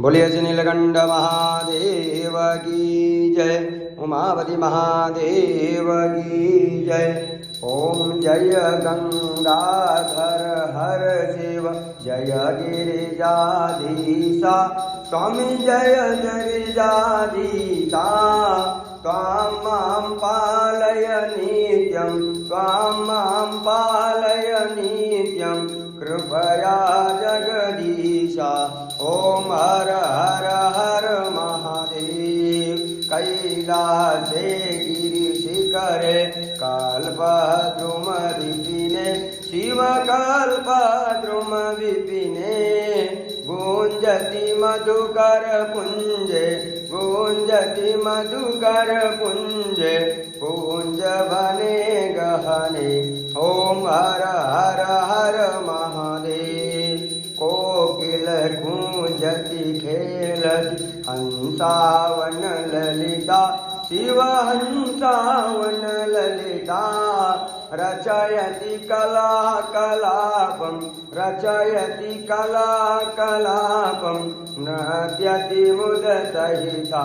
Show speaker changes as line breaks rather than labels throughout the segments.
बोलिए श्री नीलकंठ महादेव की जय, उमावती महादेव की जय। ओम जय गंगाधर हर शिव, जय गिरिजाधीशा स्वामी जय गिरिजाधीशा त्वां माँ पालय नित्यं त्वां माँ पालय नित्यं। कृपया जगदीशा। ॐ हर हर हर महादेव। कैलासे गिरिशिखरे कल्पद्रुमविपिने शिवकल्पद्रुमविपिने। गुञ्जति मधुकरपुञ्जे गुञ्जति मधुकरपुञ्जे कुञ्जवने गहने। ॐ हर हर हर कोकिल खेलति हंसावन ललिता शिवहंसावन ललिता रचयति कला कलापं रचयति कला कलापं नृत्यति मुदसहिता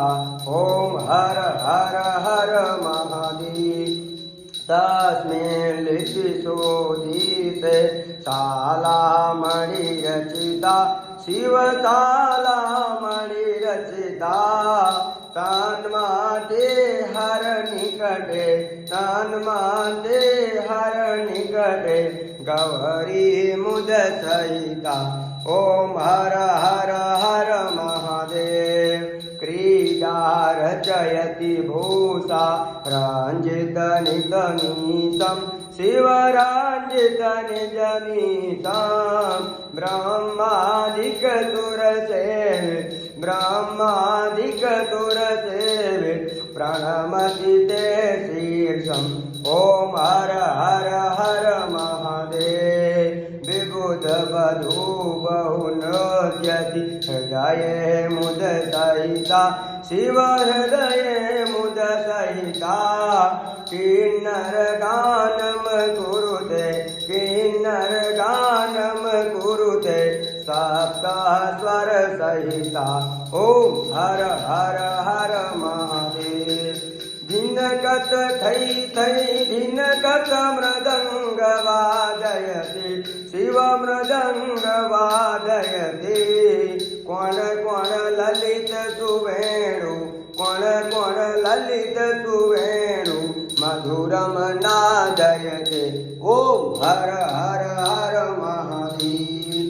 ॐ हर हर हर महादेव। તસ્મિન શોધીતે શાલામણી રચિતા શિવ શાલામણી રચિતા તન માટે હર નિકટે તન માટે હર નિકટે ગૌરી મુદ સહિતા ઓમ હર હર હર મહાદેવ रचयति भूषा रञ्जितनितमीतं शिवराञ्जितनिजमीतं ब्रह्मादिकसुरसेवे ब्रह्मादिकसुरसेवे प्रणमति ते शीर्षम् ॐ हर हर हर महादेव। विबुधवधू बहु नृत्यति हृदये मुदसहिता शिवहृदये मुदसहिता किन्नरगानं कुरुते किन्नरगानं कुरुते सप्तस्वरसहिता। ॐ हर हर हर महादेव। धिनकत थै थै धिनकत કોણ કોણ લલિત તુવેણું કોણ કોણ લલિત તુવેણું મધુરમ નાદય છે. ઓમ હર હર હર મહાદેવ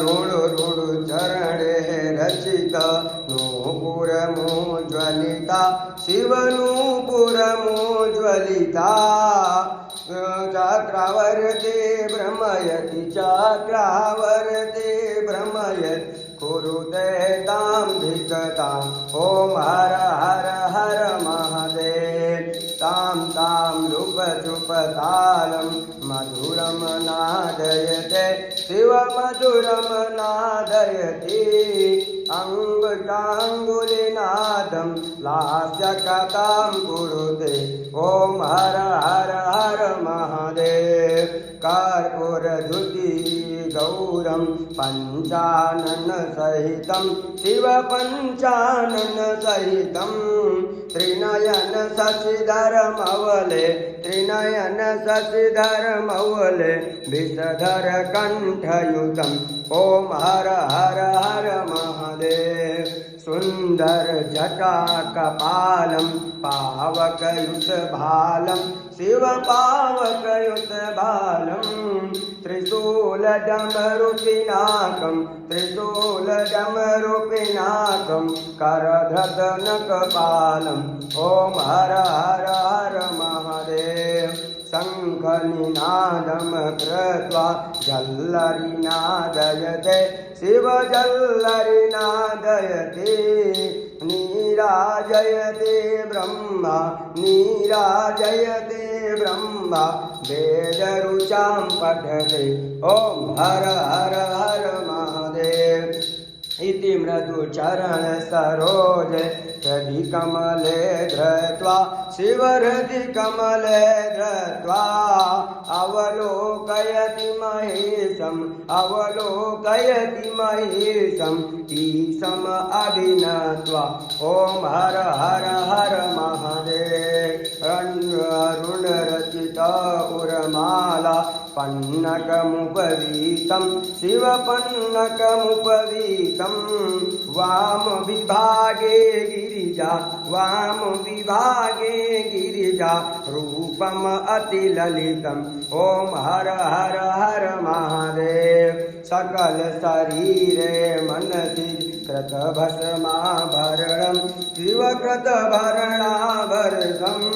રૂડ રૂડ ચરણ રચિતા નું પુરમો જ્વલિતા શિવનું પુરમો જ્વલિતા चक्रावर्ते भ्रमयति चक्रावर्ते भ्रमयत् कुरुते तां धिकताम् ॐ हर हर हर महादेव। तां तां रूपचुपतालं मधुरं नादयते। शिवमधुरं नादयति। अङ्गुटाङ्गुलिनादं लास्यकतां कुरुते। ॐ हर हर हर महादेव कर्पूरधुति गौरं पञ्चाननसहितं शिवपञ्चाननसहितं त्रिनयन शशिधरमवले त्रिनयन शशिधरमवले विषधर कण्ठयुतम् ॐ हर हर हर महादेव सुन्दर जटाकपालं पावकयुतभालं शिवपावकयुतबालं त्रिशूलडमरुपिनाकं त्रिशूलडमरुपिनाकं करधतनकपालम् ॐ हर हर हर महादेव शङ्खनिनादं कृत्वा जल्लरिनादयते शिवजल्लरिनादयते नीराजयते ब्रह्मा नीराजयते ब्रह्मा वेदरुचां पठते। ॐ हर हर हर महादेव। इति मृदुचरणसरोज हृदि कमले धृत्वा शिवहृदि कमले धृत्वा अवलोकयति महेशम् अवलोकयति महेशं ईशम अभिनत्वा ॐ हर हर हर महादेव पन्नकमुपवीतं शिवपन्नकमुपवीतं। वामविभागे गिरिजा वामविभागे गिरिजा रूपम् अतिललितम् ॐ हर हर हर महादेव सकल शरीरे मनसि कृतभस्माभरणं शिवकृतभरणाभरणम्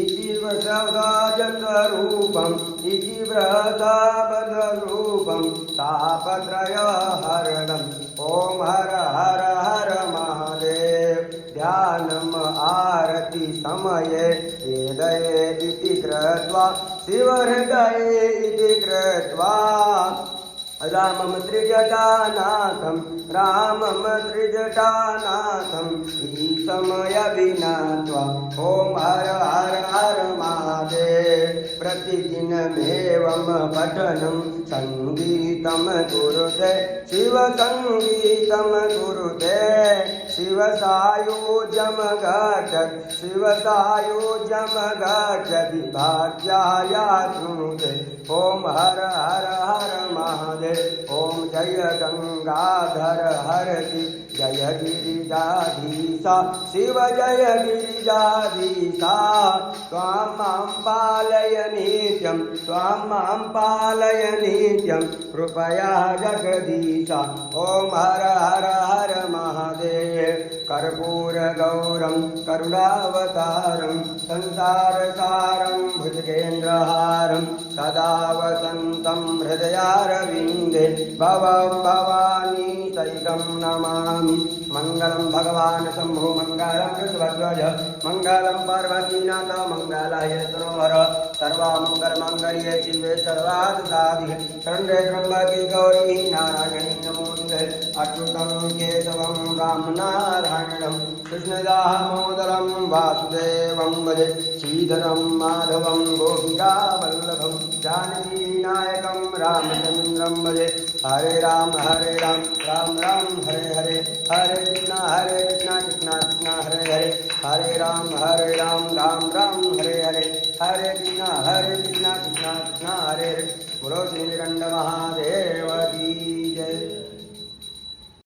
इति वृषभाजकरूपम् इति बृहदाबदरूपं तापत्रयहरणम्। ॐ हर हर हर महादेव ध्यानम् आरति समये हृदये इति कृत्वा शिवहृदये इति कृत्वा रामं त्रिजटानाथं रामं त्रिजटानाथम् ईशमयविनात्वा ॐ हर हर हर महादेव प्रतिदिनमेवं पठनं सङ्गीतं कुरुते शिवसङ्गीतं कुरुते शिव सायो जम गच्छति भाग्याया शृणुते ॐ हर हर हर महादेव ॐ जय गङ्गाधर हर शिव। जय गिरिजाधीशा शिव जय गिरिजाधीशा त्वां मां पालय नित्यं त्वां मां पालय नित्यं कृपया जगदीशा ॐ हर हर हर महादेव कर्पूरगौरं करुणावतारं संसारसारं भुजगेन्द्रहारं सदा वसन्तं हृदयारविन्दे भवं भवानी सहितं नमामि। मङ्गलं भगवान् शम्भो, मङ्गलं कृष्णध्वज मङ्गलं पार्वतीनाथ मङ्गलाय सरोवर। सर्वामङ्गलमङ्गल्ये शिवे सर्वादसाधिः चण्डे त्र्यम्बके गौरी नारायणी नमोऽस्तुते अच्युतं केशवं रामनारायणं कृष्णदामोदरं वासुदेवं भजे श्रीधरं माधवं गोपिकावल्लभं जानकीनायकं रामचन्द्रं भजे। हरे राम हरे राम राम राम, हरे हरे। हरे कृष्ण हरे कृष्ण कृष्ण कृष्ण, हरे हरे। हरे राम हरे राम राम राम, हरे हरे। हरे कृष्ण हरे कृष्ण कृष्ण कृष्ण, हरे हरे। बोलो श्री महादेव की जय।